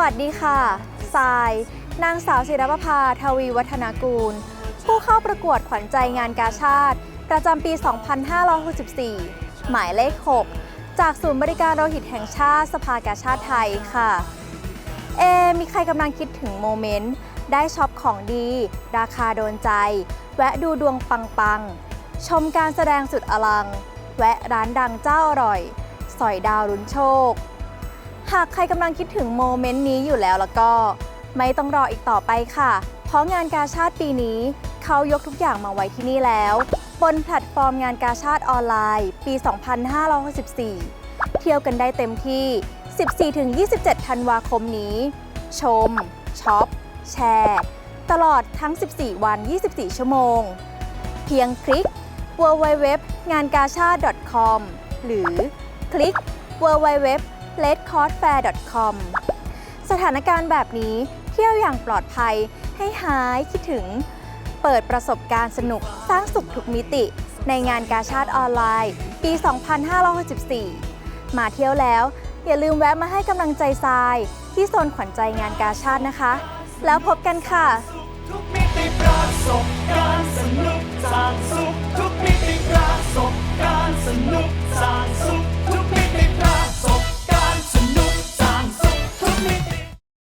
วัสดีค่ะทราย นางสาวศิรประภาทวีวัฒนากูล ผู้เข้าประกวดขวัญใจงานกาชาติ ประจำปี 2564 หมายเลข 6 จากศูนย์บริการโลหิตแห่งชาติสภากาชาติไทยค่ะ เอ มีใครกำลังคิดถึงโมเมนต์ ได้ช็อปของดี ราคาโดนใจ แวะดูดวงปังๆ ชมการแสดงสุดอลัง แวะร้านดังเจ้าอร่อย สอยดาวลุ้นโชค หากใครกำลังคิดถึงโมเมนต์นี้อยู่แล้วแล้วก็ ไม่ต้องรออีกต่อไปค่ะ เพราะงานกาชาติปีนี้ เขายกทุกอย่างมาไว้ที่นี่แล้ว บนแพลตฟอร์มงานกาชาติออนไลน์ ปี 2564 เที่ยวกันได้เต็มที่ 14-27 ธันวาคมนี้ ชมช็อป แชร์ ตลอดทั้ง 14 วัน 24 ชั่วโมง เพียงคลิก www งานกาชาติ .com หรือคลิก www redcrossfair.com สถานการณ์แบบนี้เที่ยวอย่างปลอดภัยให้หายคิดถึง เปิดประสบการณ์สนุกสร้างสุขทุกมิติ ในงานกาชาติออนไลน์ ปี 2564 มาเที่ยวแล้ว อย่าลืมแวะมาให้กำลังใจทราย ที่โซนขวัญใจงานกาชาตินะคะ แล้วพบกันค่ะทุกมิติประสบการณ์สนุกสร้างสุขทุกมิติประสบการณ์สนุกสร้างสุข